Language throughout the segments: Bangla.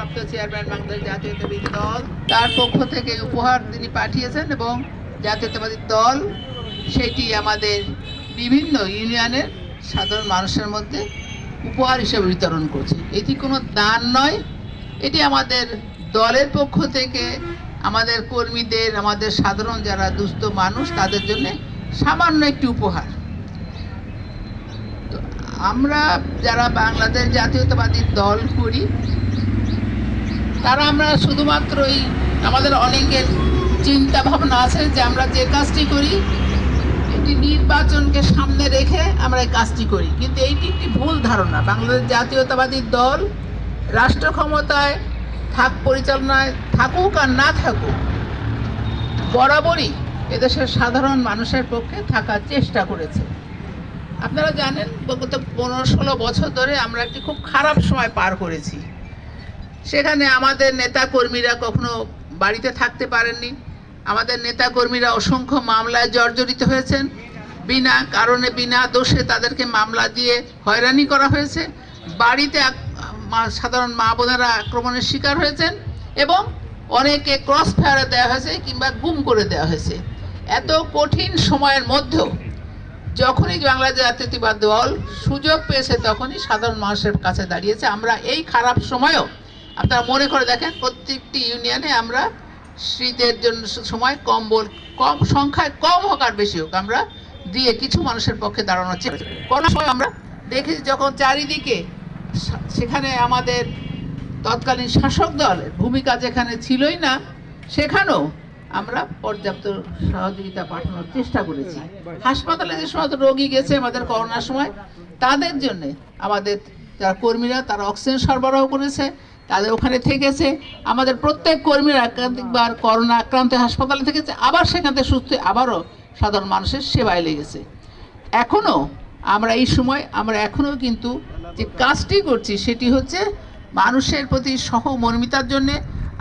ভারপ্রাপ্ত চেয়ারম্যান বাংলাদেশ জাতীয়তাবাদী দল। তার পক্ষ থেকে উপহার তিনি পাঠিয়েছেন এবং জাতীয়তাবাদী দল, সেটি আমাদের বিভিন্ন ইউনিয়নের সাধারণ মানুষের মধ্যে উপহার হিসেবে বিতরণ করছে। এটি কোনো দান নয়, এটি আমাদের দলের পক্ষ থেকে আমাদের কর্মীদের, আমাদের সাধারণ যারা দুস্থ মানুষ, তাদের জন্য সামান্য একটি উপহার। আমরা যারা বাংলাদেশ জাতীয়তাবাদী দল করি তারা আমরা শুধুমাত্র শুধুমাত্রই আমাদের অনেকের চিন্তা ভাবনা আছে যে আমরা যে কাজটি করি একটি নির্বাচনকে সামনে রেখে আমরা এই কাজটি করি। কিন্তু এইটি একটি ভুল ধারণা। বাংলাদেশ জাতীয়তাবাদী দল রাষ্ট্র ক্ষমতায় থাক, পরিচালনায় থাকুক আর না থাকুক, বরাবরই এদেশের সাধারণ মানুষের পক্ষে থাকার চেষ্টা করেছে। আপনারা জানেন, গত পনেরো ষোলো বছর ধরে আমরা একটি খুব খারাপ সময় পার করেছি। সেখানে আমাদের নেতা কর্মীরা কখনো বাড়িতে থাকতে পারেননি। আমাদের নেতা কর্মীরা অসংখ্য মামলায় জর্জরিত হয়েছেন। বিনা কারণে, বিনা দোষে তাদেরকে মামলা দিয়ে হয়রানি করা হয়েছে। বাড়িতে সাধারণ মা বোনেরা আক্রমণের শিকার হয়েছেন এবং অনেকে ক্রস ফায়ারে দেওয়া হয়েছে কিংবা গুম করে দেওয়া হয়েছে। এত কঠিন সময়ের মধ্যেও যখনই বাংলাদেশ জাতীয়তাবাদ দল সুযোগ পেয়েছে তখনই সাধারণ মানুষের কাছে দাঁড়িয়েছে। আমরা এই খারাপ সময়েও আপনারা মনে করে দেখেন, প্রত্যেকটি ইউনিয়নে আমরা শীতের জন্য সময় কম্বল কম, সংখ্যায় কম হোক আর বেশি হোক আমরা দিয়ে কিছু মানুষের পক্ষে দাঁড়ানোর চেষ্টা। কোনো সময় আমরা দেখেছি যখন চারিদিকে সেখানে আমাদের তৎকালীন শাসক দলের ভূমিকা যেখানে ছিলই না, সেখানেও আমরা পর্যাপ্ত সহযোগিতা পাঠানোর চেষ্টা করেছি হাসপাতালে যে সমস্ত রোগী গেছে আমাদের করোনার সময়, তাদের জন্য আমাদের যারা কর্মীরা, তারা অক্সিজেন সরবরাহ করেছে তাদের ওখানে থেকেছে। আমাদের প্রত্যেক কর্মীরা একাধিকবার করোনা আক্রান্ত হাসপাতালে থেকেছে, আবার সেখান থেকে সুস্থ আবারও সাধারণ মানুষের সেবায় লেগেছে। এখনও আমরা এই সময়, আমরা এখনও কিন্তু যে কাজটি করছি সেটি হচ্ছে মানুষের প্রতি সহমর্মিতার জন্যে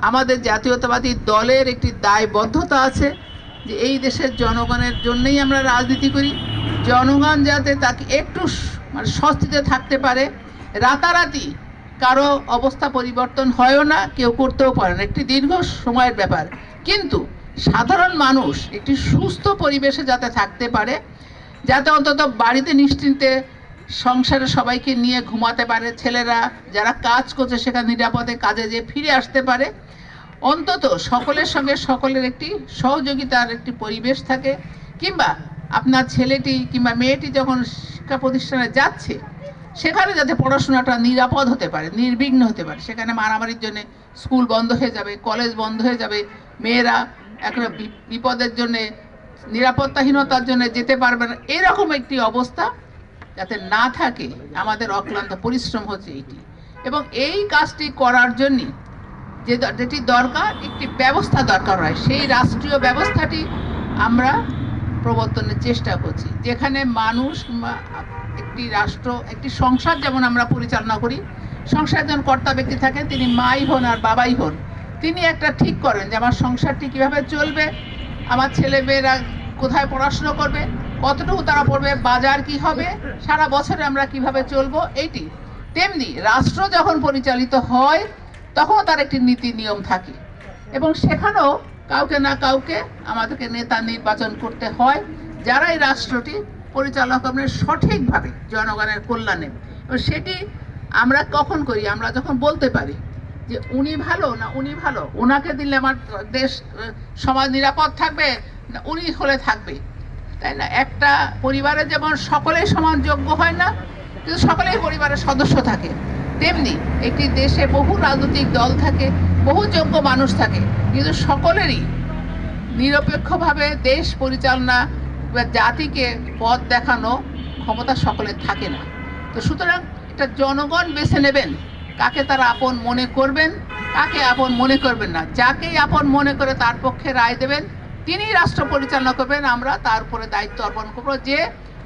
আমাদের জাতীয়তাবাদী দলের একটি দায়বদ্ধতা আছে যে এই দেশের জনগণের জন্যই আমরা রাজনীতি করি। জনগণ যাতে তাকে একটু মানে স্বস্তিতে থাকতে পারে। রাতারাতি কারও অবস্থা পরিবর্তন হয়ও না, কেউ করতেও পারে না। একটি দীর্ঘ সময়ের ব্যাপার। কিন্তু সাধারণ মানুষ একটি সুস্থ পরিবেশে যাতে থাকতে পারে, যাতে অন্তত বাড়িতে নিশ্চিন্তে সংসারে সবাইকে নিয়ে ঘুমাতে পারে, ছেলেরা যারা কাজ করছে সেখানে নিরাপদে কাজে যেয়ে ফিরে আসতে পারে, অন্তত সকলের সঙ্গে সকলের একটি সহযোগিতার একটি পরিবেশ থাকে। কিংবা আপনার ছেলেটি কিংবা মেয়েটি যখন শিক্ষা প্রতিষ্ঠানে যাচ্ছে সেখানে যাতে পড়াশোনাটা নিরাপদ হতে পারে, নির্বিঘ্ন হতে পারে। সেখানে মারামারির জন্য স্কুল বন্ধ হয়ে যাবে, কলেজ বন্ধ হয়ে যাবে। মেয়েরা বি- বিপদের জন্যে, নিরাপত্তাহীনতার জন্য যেতে পারবে না। এরকম একটি অবস্থা যাতে না থাকে, আমাদের অক্লান্ত পরিশ্রম হচ্ছে এটি। এবং এই কাজটি করার জন্যে যে, যেটি দরকার, একটি ব্যবস্থা দরকার হয়। সেই রাষ্ট্রীয় ব্যবস্থাটি আমরা প্রবর্তনের চেষ্টা করছি। যেখানে মানুষ একটি রাষ্ট্র, একটি সংসার যেমন আমরা পরিচালনা করি, সংসার একজন কর্তা ব্যক্তি থাকেন, তিনি মাই হন আর বাবাই হন। তিনি একটা ঠিক করেন যে আমার সংসারটি কীভাবে চলবে, আমার ছেলে মেয়েরা কোথায় পড়াশুনো করবে, কতটুকু তারা পড়বে, বাজার কি হবে, সারা বছরে আমরা কীভাবে চলবো, এইটি। তেমনি রাষ্ট্র যখন পরিচালিত হয়, তখনও তার একটি নীতি নিয়ম থাকে। এবং সেখানেও কাউকে না কাউকে আমাদেরকে নেতা নির্বাচন করতে হয়, যারা এই রাষ্ট্রটি পরিচালনা করবেন সঠিকভাবে জনগণের কল্যাণে। এবং সেটি আমরা কখন করি? আমরা যখন বলতে পারি যে উনি ভালো না উনি ভালো, ওনাকে দিলে আমার দেশ, সমাজ নিরাপদ থাকবে না উনি হলে থাকবে। তাই না? একটা পরিবারে যেমন সকলেই সমান যোগ্য হয় না, কিন্তু সকলেই পরিবারের সদস্য থাকে, তেমনি একটি দেশে বহু রাজনৈতিক দল থাকে বহু যোগ্য মানুষ থাকে, কিন্তু সকলেরই নিরপেক্ষভাবে দেশ পরিচালনা বা জাতিকে পথ দেখানো ক্ষমতা সকলের থাকে না। তো সুতরাং এটা জনগণ বেছে নেবেন, কাকে তারা আপন মনে করবেন, কাকে আপন মনে করবেন না। যাকেই আপন মনে করে তার পক্ষে রায় দেবেন তিনি রাষ্ট্র পরিচালনা করবেন, আমরা তার উপরে দায়িত্ব অর্পণ করব। যে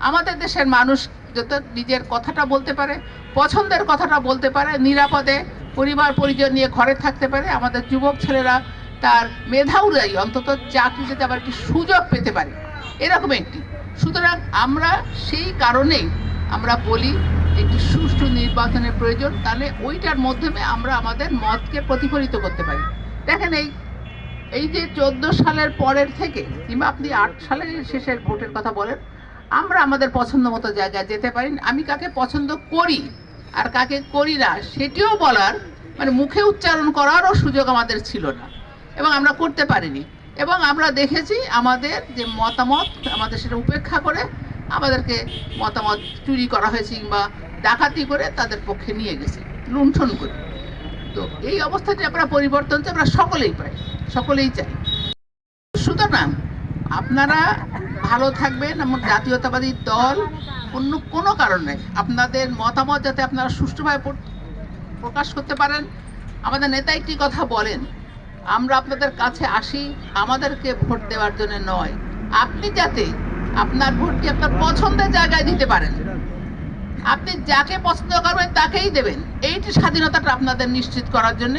আমাদের দেশের মানুষ যাতে নিজের কথাটা বলতে পারে, পছন্দের কথাটা বলতে পারে, নিরাপদে পরিবার পরিজন নিয়ে ঘরে থাকতে পারে, আমাদের যুবক ছেলেরা তার মেধা অনুযায়ী অন্তত চাকরিতে আবার একটি সুযোগ পেতে পারে। এরকম একটি। সুতরাং আমরা সেই কারণেই আমরা বলি একটি সুষ্ঠু নির্বাচনের প্রয়োজন, তাহলে ওইটার মাধ্যমে আমরা আমাদের মতকে প্রতিফলিত করতে পারি। দেখেন এই এই যে চোদ্দ সালের পরের থেকে, কিংবা আপনি আট সালের শেষের ভোটের কথা বলেন, আমরা আমাদের পছন্দ মতো জায়গায় যেতে পারি। আমি কাকে পছন্দ করি? আর কাকে করি না, সেটিও বলার মানে মুখে উচ্চারণ করারও সুযোগ আমাদের ছিল না। এবং আমরা করতে পারিনি। এবং আমরা দেখেছি আমাদের যে মতামত, আমাদের সেটা উপেক্ষা করে আমাদেরকে মতামত চুরি করা হয়েছে কিংবা ডাকাতি করে তাদের পক্ষে নিয়ে গেছে, লুণ্ঠন করে। তো এই অবস্থাটি আমরা পরিবর্তন আমরা সকলেই পাই, সকলেই চাই। সুতরাং আপনারা ভালো থাকবেন, এমন জাতীয়তাবাদী দল অন্য কোনো কারণে আপনাদের মতামত যাতে আপনারা সুষ্ঠুভাবে প্রকাশ করতে পারেন। আমাদের নেতা একটি কথা বলেন, আমরা আপনাদের কাছে আসি, আমাদেরকে ভোট দেওয়ার জন্য নয়। আপনি যাতে আপনার ভোটটি আপনার পছন্দের জায়গায় দিতে পারেন। আপনি যাকে পছন্দ করবেন তাকেই দেবেন। এইটি স্বাধীনতাটা আপনাদের নিশ্চিত করার জন্য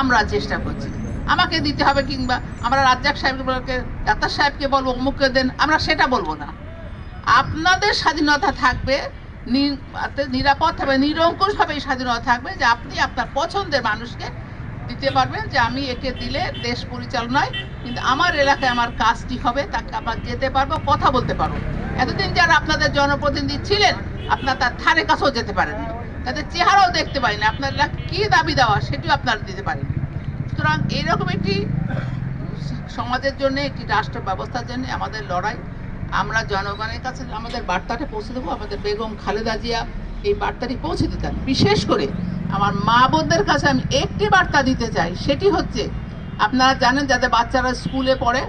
আমরা চেষ্টা করছি। আমাকে দিতে হবে কিংবা আমরা রাজ্জাক সাহেবকে বলকে ডাক্তার সাহেবকে বলব, অমুককে দেন, আমরা সেটা বলব না। আপনাদের স্বাধীনতা থাকবে নিরাপদ হবে নিরঙ্কুশভাবে এই স্বাধীনতা থাকবে যে আপনি আপনার পছন্দের মানুষকে দিতে পারবেন, যে আমি একে দিলে দেশ পরিচালনায় কিন্তু আমার এলাকায় আমার কাজটি হবে, তাকে আবার যেতে পারব, কথা বলতে পারব। এতদিন যারা আপনাদের জনপ্রতিনিধি ছিলেন, আপনার তার ধারে কাছেও যেতে পারেননি। তাদের চেহারাও দেখতে পারেন, আপনার কী দাবি দেওয়া, সেটিও আপনারা দিতে পারেন সুতরাং এইরকম একটি সমাজের জন্য, একটি রাষ্ট্র ব্যবস্থার জন্য আমাদের লড়াই। আমরা জনগণের কাছে আমাদের বার্তাটা পৌঁছে দেবো। আমাদের বেগম খালেদা জিয়া এই বার্তাটি পৌঁছে দিতেন বিশেষ করে আমার মা বোনদের কাছে আমি একটি বার্তা দিতে চাই, সেটি হচ্ছে, আপনারা জানেন যাদের বাচ্চারা স্কুলে পড়ে,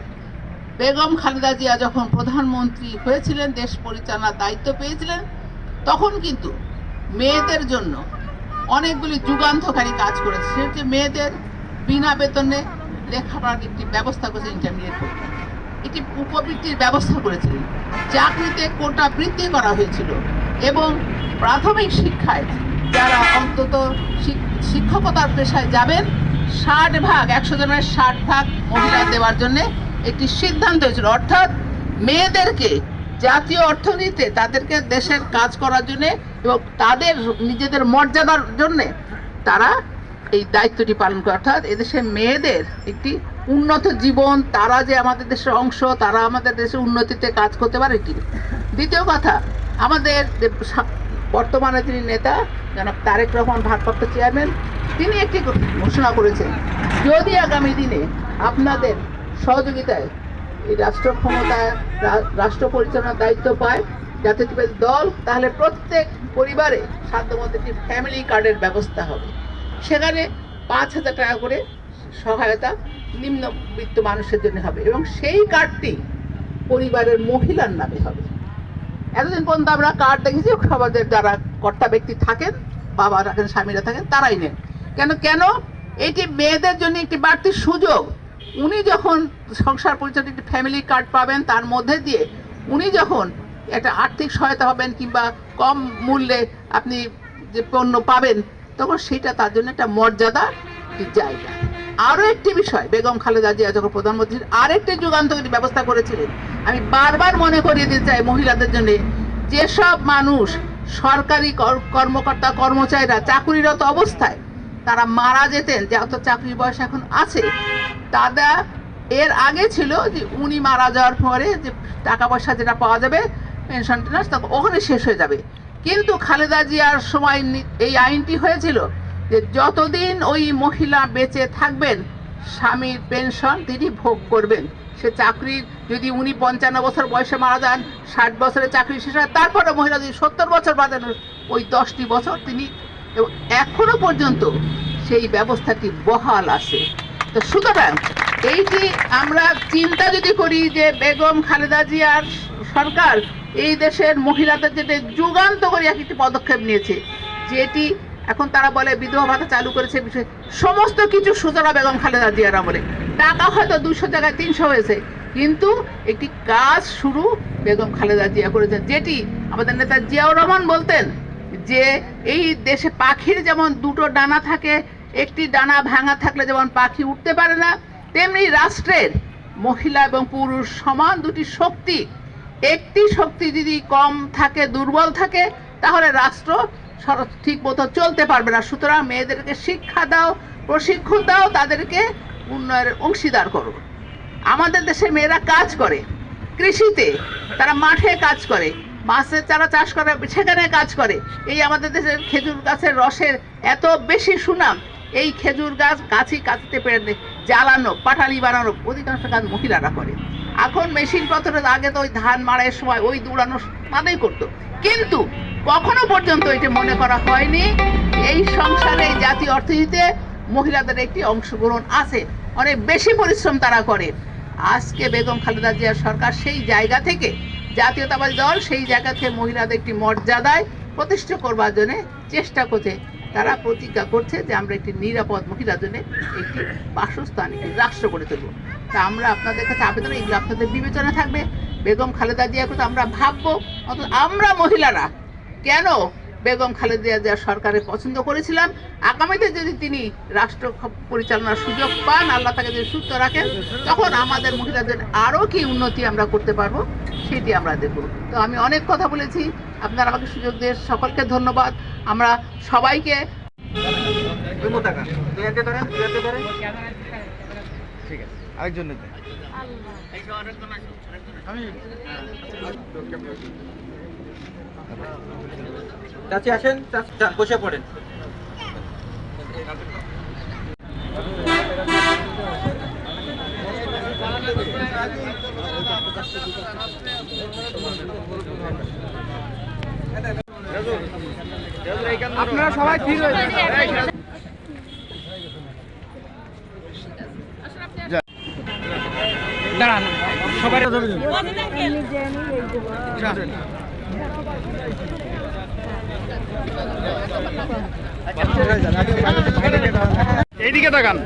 বেগম খালেদা জিয়া যখন প্রধানমন্ত্রী হয়েছিলেন, দেশ পরিচালনার দায়িত্ব পেয়েছিলেন, তখন কিন্তু মেয়েদের জন্য অনেকগুলি যুগান্তকারী কাজ করেছে। সে হচ্ছে মেয়েদের বিনা বেতনে লেখাপড়ার একটি ব্যবস্থা করেছে ইন্টারমিডিয়েট পরীক্ষা। একটি উপবৃত্তির ব্যবস্থা করেছিলেন। চাকরিতে কোটা বৃদ্ধি করা হয়েছিল এবং প্রাথমিক শিক্ষায় যারা অন্তত শিক্ষকতার পেশায় যাবেন, ষাট ভাগ, একশো জনের ষাট ভাগ মহিলা দেওয়ার জন্য একটি সিদ্ধান্ত হয়েছিল। অর্থাৎ মেয়েদেরকে জাতীয় অর্থনীতিতে তাদেরকে দেশের কাজ করার জন্যে এবং তাদের নিজেদের মর্যাদার জন্যে তারা এই দায়িত্বটি পালন করে, অর্থাৎ এদেশের মেয়েদের একটি উন্নত জীবন, তারা যে আমাদের দেশের অংশ, তারা আমাদের দেশের উন্নতিতে কাজ করতে পারে কি? দ্বিতীয় কথা, আমাদের বর্তমানে যিনি নেতা, জনাব তারেক রহমান ভারপ্রাপ্ত চেয়ারম্যান, তিনি একটি ঘোষণা করেছেন, যদি আগামী দিনে আপনাদের সহযোগিতায় এই রাষ্ট্র ক্ষমতায় রাষ্ট্র পরিচালনার দায়িত্ব পায় জাতীয়তাবাদী দল, তাহলে প্রত্যেক পরিবারে সাধ্যমতো একটি ফ্যামিলি কার্ডের ব্যবস্থা হবে। সেখানে পাঁচ হাজার টাকা করে সহায়তা নিম্নবিত্ত মানুষের জন্য হবে এবং সেই কার্ডটি পরিবারের মহিলার নামে হবে। এতদিন পর্যন্ত আমরা কার্ড দেখেছি, আমাদের যারা কর্তা ব্যক্তি থাকেন, বাবা থাকেন, স্বামীরা থাকেন, তারাই নেন। কেন কেন? এটি মেয়েদের জন্য একটি বাড়তি সুযোগ। উনি যখন সংসার পরিচালনা একটি ফ্যামিলি কার্ড পাবেন, তার মধ্যে দিয়ে উনি যখন একটা আর্থিক সহায়তা হবেন কিংবা কম মূল্যে আপনি যে পণ্য পাবেন তখন সেটা তার জন্য একটা মর্যাদা জায়গা। আরও একটি বিষয়, বেগম খালেদা জিয়া যখন প্রধানমন্ত্রী আরেকটি যুগান্তকারী ব্যবস্থা করেছিলেন, আমি বারবার মনে করিয়ে দিতে চাই মহিলাদের জন্য, যেসব মানুষ সরকারি কর- কর্মকর্তা, কর্মচারীরা চাকুরিরত অবস্থায় তারা মারা যেতেন যত চাকরির বয়স এখন আছে, তারা এর আগে ছিল যে উনি মারা যাওয়ার পরে যে টাকা পয়সা যেটা পাওয়া যাবে পেনশন টেনশন ওখানে শেষ হয়ে যাবে। কিন্তু খালেদা জিয়ার সময় এই আইনটি হয়েছিল যে যতদিন ওই মহিলা বেঁচে থাকবেন, স্বামীর পেনশন তিনি ভোগ করবেন। সে চাকরি যদি উনি পঞ্চান্ন বছর বয়সে মারা যান, ষাট বছরে চাকরি শেষ হয়, তারপরে মহিলা যদি সত্তর বছর বাদেন ওই দশটি বছর তিনি এবং এখনও পর্যন্ত সেই ব্যবস্থাটি বহাল আছে। তো সুতরাং এইটি আমরা চিন্তা যদি করি যে বেগম খালেদা জিয়ার সরকার এই দেশের মহিলাদের যেটা যুগান্তকারী একটি পদক্ষেপ নিয়েছে, যেটি এখন তারা বলে বিধবা ভাতা চালু করেছে, বিষয় সমস্ত কিছু সূচনা বেগম খালেদা জিয়ার আমলে। টাকা হয়তো দুশো জায়গায় তিনশো হয়েছে, কিন্তু একটি কাজ শুরু বেগম খালেদা জিয়া করেছেন, যেটি আমাদের নেতা জিয়াউর রহমান বলতেন যে এই দেশে পাখির যেমন দুটো ডানা থাকে, একটি ডানা ভাঙা থাকলে যেমন পাখি উঠতে পারে না, তেমনি রাষ্ট্রের মহিলা এবং পুরুষ সমান দুটি শক্তি একটি শক্তি যদি কম থাকে, দুর্বল থাকে, তাহলে রাষ্ট্র ঠিক মতো চলতে পারবে না। সুতরাং মেয়েদেরকে শিক্ষা দাও, প্রশিক্ষণ দাও, তাদেরকে উন্নয়নের অংশীদার করো। আমাদের দেশে মেয়েরা কাজ করে কৃষিতে, তারা মাঠে কাজ করে মাছের চারা চাষ করে, সেখানে কাজ করে। এই আমাদের দেশের খেজুর গাছের রসের এত বেশি সুনাম, এই খেজুর গাছ গাছই কাটতে পেরে জ্বালানো, পাটালি বানানো অধিকাংশ কাজ মহিলারা করে। এখন মেশিন পত্রের আগে তো ওই ধান মাড়াইয়ের সময় ওই দৌড়ানো তাদের করতো। কিন্তু কখনো পর্যন্ত এটা মনে করা হয়নি। এই সংসারে, এই জাতীয় অর্থনীতিতে মহিলাদের একটি অংশগ্রহণ আছে। অনেক বেশি পরিশ্রম তারা করে। আজকে বেগম খালেদা জিয়া সরকার সেই জায়গা থেকে জাতীয়তাবাদী দল সেই জায়গা থেকে মহিলাদের একটি মর্যাদায় প্রতিষ্ঠা করবার জন্য চেষ্টা করছে। তারা প্রতিজ্ঞা করছে যে আমরা একটি নিরাপদ মহিলার জন্য একটি বাসস্থান, একটি রাষ্ট্র গড়ে তুলব। তা আমরা আপনাদের কাছে আবেদন, এগুলো আপনাদের বিবেচনা থাকবে। বেগম খালেদা জিয়ার কথা আমরা ভাববো অন্তত আমরা মহিলারা, কেন বেগম খালেদা জিয়া সরকারের পছন্দ করেছিলাম আগামীতে যদি তিনি রাষ্ট্র পরিচালনার সুযোগ পান আল্লাহ তাকে যদি সুস্থ রাখেন তখন আমাদের মহিলাদের আরও কি উন্নতি আমরা করতে পারব সেটি আমরা দেখব। তো আমি অনেক কথা বলেছি। আপনারা আমাকে সুযোগ দিয়ে সকলকে ধন্যবাদ। আমরা সবাইকে ঠিক আছে। আরেকজন নিতে। চাচি আসেন বসে পড়েন আপনারা সবাই ঠিক হয়ে। দাঁড়ান সবাই এইদিকে তাকান।